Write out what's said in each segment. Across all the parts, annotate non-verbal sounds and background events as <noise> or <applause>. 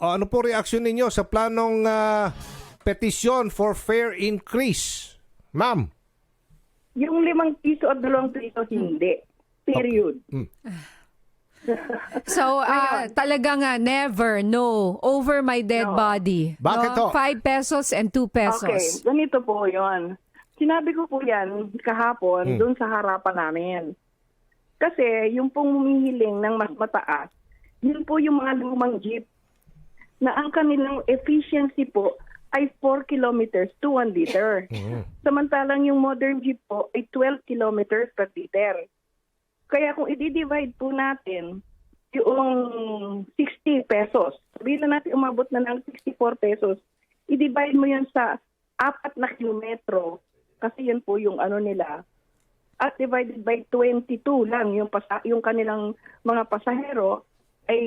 O, ano po reaksyon ninyo sa planong ah, petisyon for fair increase? Ma'am. Yung limang piso at dalawang piso, hindi. Period. <laughs> So, ah, talagang ah, never, no, over my dead No. body. Bakit no? ho? 5 pesos and 2 Okay, pesos. ganito po yon. Sinabi ko po yan kahapon Hmm. doon sa harapan namin. Kasi yung pong humihiling ng mas mataas, yun po yung mga lumang jeep na ang kanilang efficiency po ay 4 kilometers to 1 liter. <laughs> Mm. Samantalang yung modern jeep po ay 12 kilometers per liter. Kaya kung i-divide po natin yung 60 pesos, sabihin na natin umabot na ng 64 pesos, i-divide mo yan sa apat na kilometro, kasi yan po yung ano nila, at divided by 22 lang yung, pasa- yung kanilang mga pasahero, ay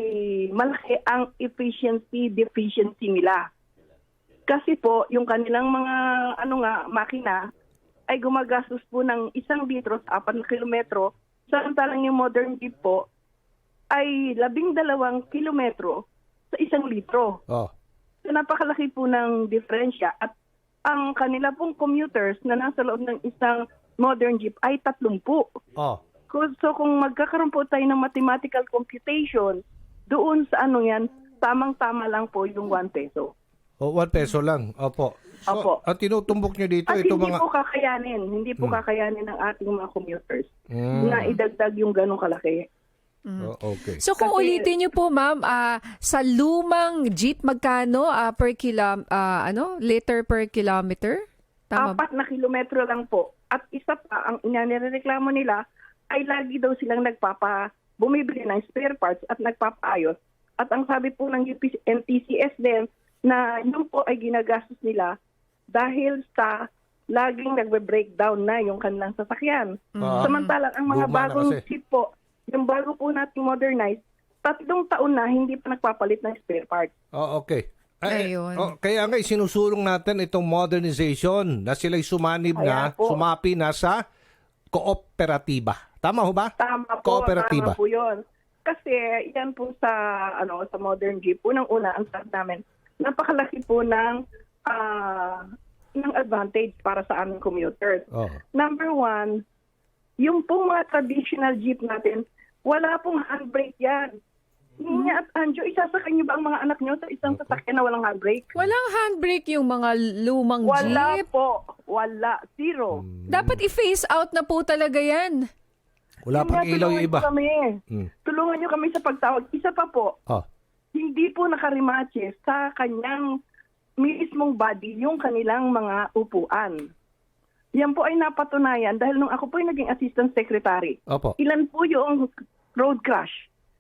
malaki ang efficiency deficiency nila. Kasi po, yung kanilang mga ano nga, makina ay gumagastos po ng isang litro sa apat na kilometro, samantalang yung modern jeep po ay labing dalawang kilometro sa isang litro. Oh. So napakalaki po ng diferensya at ang kanila pong commuters na nasa loob ng isang modern jeep ay tatlumpu. Oh. So kung magkakaroon po tayo ng mathematical computation, doon sa ano yan, tamang-tama lang po yung 1 peso. O, 1 peso lang. Opo. So, Opo. ang tinutumbok nyo dito, At ito hindi mga... po kakayanin, hindi po kakayanin ng ating mga commuters Mm. na idagdag yung ganong kalaki. Oh, okay. So kung Kasi- ulitin niyo po ma'am, ah, sa lumang jeep magkano ah, per kilo ah, ano, liter per kilometer? Tama ba? Apat na kilometro lang po. At isa pa, ang inanireklamo nila ay lagi daw silang nagpapa, bumibili ng spare parts at nagpapaayos. At ang sabi po ng UP, NTCS din, na yun po ay ginagastos nila dahil sa laging nagbe-breakdown na yung kanilang sasakyan. Ah. Samantalang ang mga Luma na bagong jeep po, yung bago po natin modernize, tatlong taon na hindi pa nagpapalit ng spare parts. Oh, okay. Ay, Ayun. oh, kaya nga sinusulong natin itong modernization na sila'y sumanib na, Kaya po. sumapi na sa kooperatiba. Tama ho ba? Tama po, Kooperatiba. tama po yun. Kasi yan po sa ano sa modern jeep, unang-una ang sabi namin, napakalaki po ng ah, ng advantage para sa aming commuters. Oh. Number one, yung pong mga traditional jeep natin, wala pong handbrake yan. Niya at Anjo, isasakay niyo ba ang mga anak niyo sa isang sasakyan na walang handbrake? Walang handbrake yung mga lumang Wala jeep. po. Wala. Zero. Dapat i-phase out na po talaga yan. Wala pang ilaw yung iba. Kami. Mm. Tulungan niyo kami sa pagtawag. Isa pa po, Oh. hindi po nakarimatche sa kanyang mismong body yung kanilang mga upuan. Yan po ay napatunayan dahil nung ako po ay naging assistant secretary, Opo. ilan po yung road crash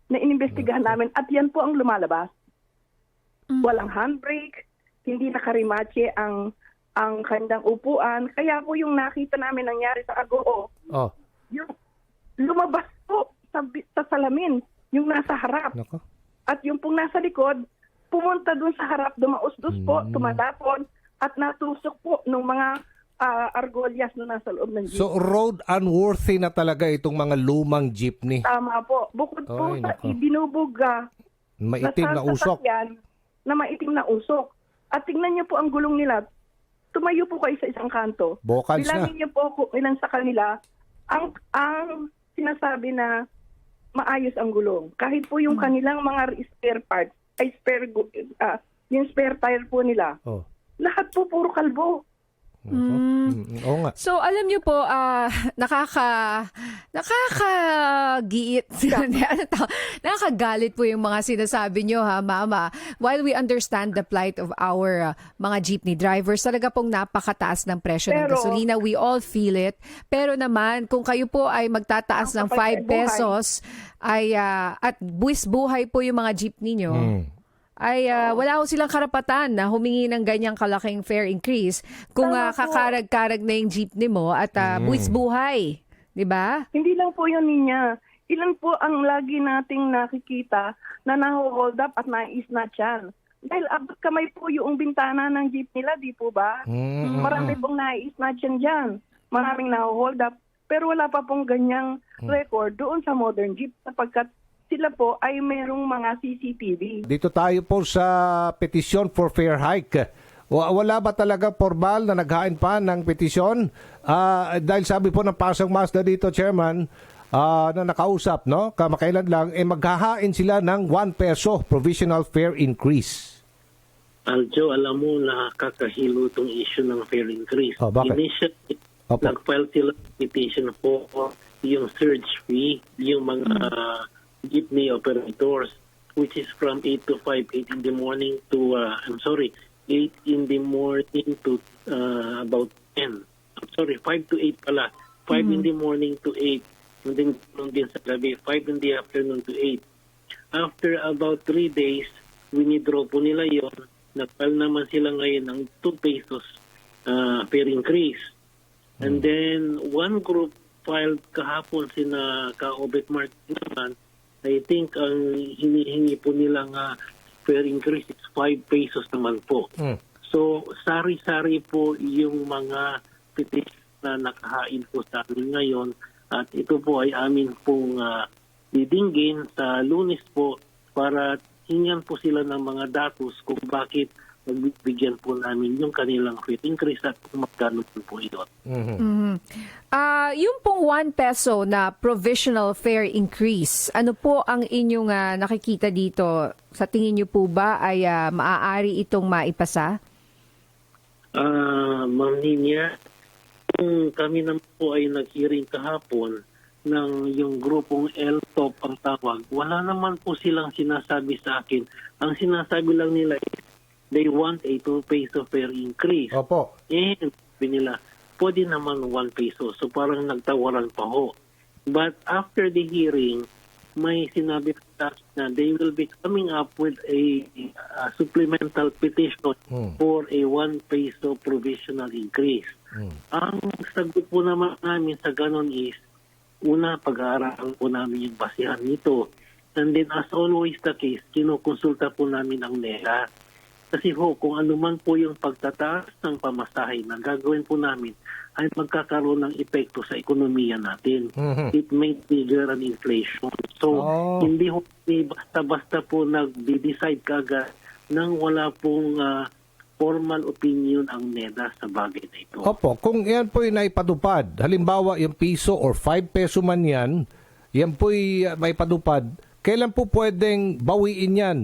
na inimbestigahan namin at yan po ang lumalabas. Walang handbrake, hindi nakarimatche ang ang kanilang upuan. Kaya po yung nakita namin nangyari sa Agoo, Oh. yung lumabas po sa, bi- sa salamin, yung nasa harap. Nako. At yung pong nasa likod, pumunta dun sa harap, dumausdos po, Hmm. tumatapon, at natusok po ng mga ah, argolyas na nasa loob ng jeep. So road unworthy na talaga itong mga lumang jeepney. Tama po. Bukod po Ay, sa nako. ibinubuga Maitim na usok. sasakyan na maitim na usok. At tingnan niyo po ang gulong nila. Tumayo po kayo sa isang kanto. Vocals na. Bilangin niyo po kung ilan sa kanila ang ang sinasabi na maayos ang gulong. Kahit po yung kanilang mga spare parts, ay spare ah, yung spare tire po nila. Oh. Lahat po puro kalbo. Mm, Oo nga. So alam niyo po ah, <laughs> nakaka nakakagiit. <laughs> Ano nakakagalit po yung mga sinasabi niyo ha mama. While we understand the plight of our ah, mga jeepney drivers talaga pong napakataas ng presyo ng Pero- gasolina. We all feel it. Pero naman kung kayo po ay magtataas ng Ang 5 kapal- pesos ay ah, at buwis buhay po yung mga jeepney niyo Mm. Ay ah, wala ho silang karapatan na humingi ng ganyang kalaking fare increase kung Tama ah, kakarag-karag na yung jeepney mo at uh, buwis buhay. 'Di ba? Hindi lang po yun niya. Ilan po ang lagi nating nakikita na naho-hold up at nais-snatch yan. Dahil abot kamay po yung bintana ng jeep nila, di po ba? Mm, Marami pong nais-snatch yan dyan. Maraming naho-hold up. Pero wala pa pong ganyang record doon sa modern jeep sapagkat sila po ay merong mga CCTV. Dito tayo po sa petisyon for fair hike. Wa- Wala ba talaga formal na naghain pa ng petisyon? Ah, dahil sabi po ng Pasang Mazda dito, Chairman, ah, na nakausap, no? kamakailan lang, eh maghahain sila ng 1 peso provisional fare increase. Aljo, alam mo, nakakahilo itong issue ng fare increase. Oh, bakit? Initially, Opo. nag-file sila petition for yung surge fee, yung mga jeepney operators, which is from 8 to 5, 8 in the morning to, uh, I'm sorry, 8 in the morning to uh, about 10. I'm sorry, 5 to 8 pala. 5 in the morning to 8. And then din sa gabi, 5 in the afternoon to 8. After about 3 days, winidraw po nila yon. Nagpal naman sila ngayon ng 2 pesos uh, per increase. And then one group filed kahapon sina ka-Obet Martin naman. I think ang hinihingi po nila nga fair increase is 5 pesos naman po. Mm. So, sari-sari po yung mga petition na nakahain po sa amin ngayon at ito po ay amin pong ah, didinggin sa lunes po para hingyan po sila ng mga datos kung bakit magbibigyan po namin yung kanilang fair increase at kung magkano po ito. Mhm. Mhm. Ah, yung pong 1 peso na provisional fare increase, ano po ang inyong ah, nakikita dito? Sa tingin niyo po ba ay ah, maaari itong maipasa? Ah, Ma'am Ninya, kung kami naman po ay nag-hearing kahapon ng yung grupong L-TOP ang tawag, wala naman po silang sinasabi sa akin. Ang sinasabi lang nila is they want a 2 peso fare increase. Opo. Eh, sabi nila, pwede naman 1 peso. So parang nagtawaran pa ho. But after the hearing, may sinabi na they will be coming up with a, a supplemental petition Hmm. for a 1 peso provisional increase. Hmm. Ang sagot po naman namin sa ganon is, una, pag-aaralan po namin yung basihan nito. And then as always the case, kinukonsulta po namin ang NEA. Kasi ho, kung ano man po yung pagtataas ng pamasahe na gagawin po namin, ay magkakaroon ng epekto sa ekonomiya natin. Mhm. It may trigger an inflation. So, Oh. hindi ho basta-basta po nag-decide kagad nang wala pong ah, formal opinion ang NEDA sa bagay na ito. Opo, kung yan po ay naipadupad, halimbawa yung piso or 5 peso man yan, yan po ay uh, maipadupad, kailan po pwedeng bawiin yan?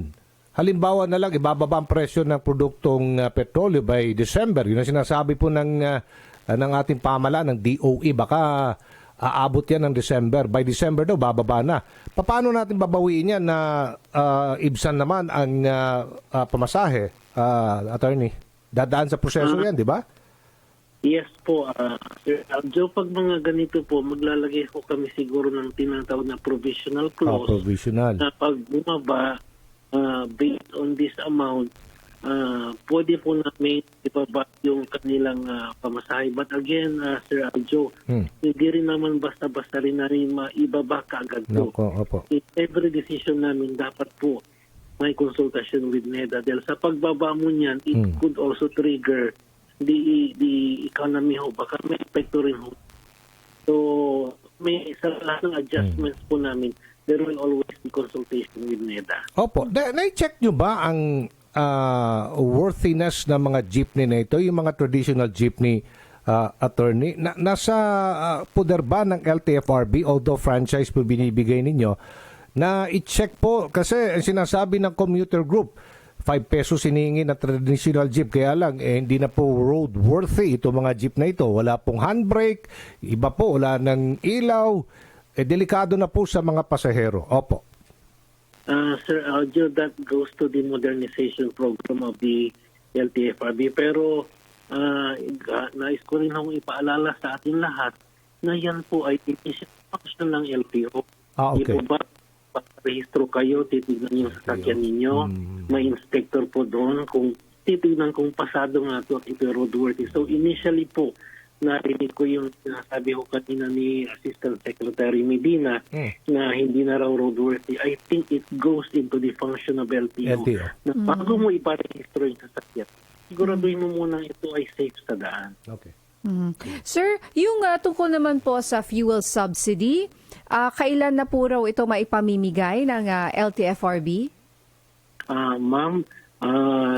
Halimbawa na lang, ibababa ang presyo ng produktong uh, petrolyo by December. Yun ang sinasabi po ng, uh, ng ating pamala, ng DOE. Baka aabot yan ng December. By December daw, bababa na. Paano natin babawiin yan na uh, ibsan naman ang uh, uh, pamasahe, uh, attorney? Dadaan sa proseso yan, di ba? Yes po, ah, Sir Aljo, pag mga ganito po, maglalagay po kami siguro ng tinatawag na provisional Oh, clause provisional. na pag bumaba ah, based on this amount, ah, pwede po namin ibaba yung kanilang ah, pamasahe. But again, ah, Sir Aljo, Hmm. hindi rin naman basta-basta rin namin maibaba kaagad po. Nako, opo. In every decision namin dapat po may consultation with NEDA dahil sa pagbaba mo niyan, it Hmm. could also trigger the the economy ho. Baka may epekto rin ho. So, may sa lahat ng adjustments po namin, there will always be consultation with NEDA. Opo. Na- Na-check nyo ba ang ah, worthiness ng mga jeepney na ito, yung mga traditional jeepney ah, attorney? Na- nasa ah, puder ba ng LTFRB, although franchise po binibigay ninyo, na i-check po, kasi ang sinasabi ng commuter group, 5 pesos siningi na traditional jeep. Kaya lang, eh, hindi na po road worthy itong mga jeep na ito. Wala pong handbrake, iba po, wala ng ilaw. Eh, delikado na po sa mga pasahero. Opo. Uh, Sir Aljo, that goes to the modernization program of the LTFRB. Pero uh, nais ko rin akong ipaalala sa ating lahat na yan po ay initial function ng LTO. Ah, okay. Di ba, rehistro kayo, titignan yung sasakyan ninyo, Hmm. may inspector po doon kung titignan kung pasado nga ito at ito roadworthy. So initially po, narinig ko yung sinasabi ko kanina ni Assistant Secretary Medina Hmm. na hindi na raw roadworthy. I think it goes into the function of LTO. LTO. Na bago mo iparehistro yung sasakyan, siguraduhin mo muna ito ay safe sa daan. Okay. Mhm. Sir, yung ah, tungkol naman po sa fuel subsidy, Ah, kailan na po raw ito maipamimigay ng ah, LTFRB? Ah, ma'am,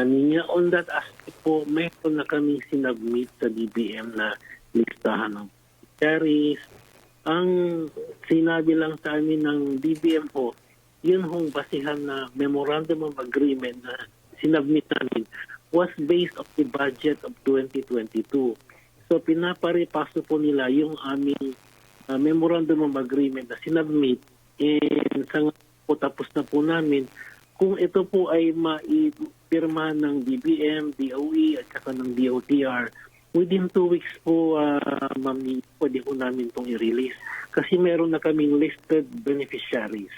niya on that aspect po, meron na kaming sinubmit sa DBM na listahan ng beneficiaries. Ang sinabi lang sa amin ng DBM po, yun hong basihan na memorandum of agreement na sinubmit namin was based of the budget of 2022. So pinaparipaso po nila yung aming uh, memorandum of agreement na sinubmit and sa po tapos na po namin kung ito po ay maipirma ng DBM, DOE at saka ng DOTR within two weeks po uh, ma'am pwede po namin itong i-release. Kasi meron na kaming listed beneficiaries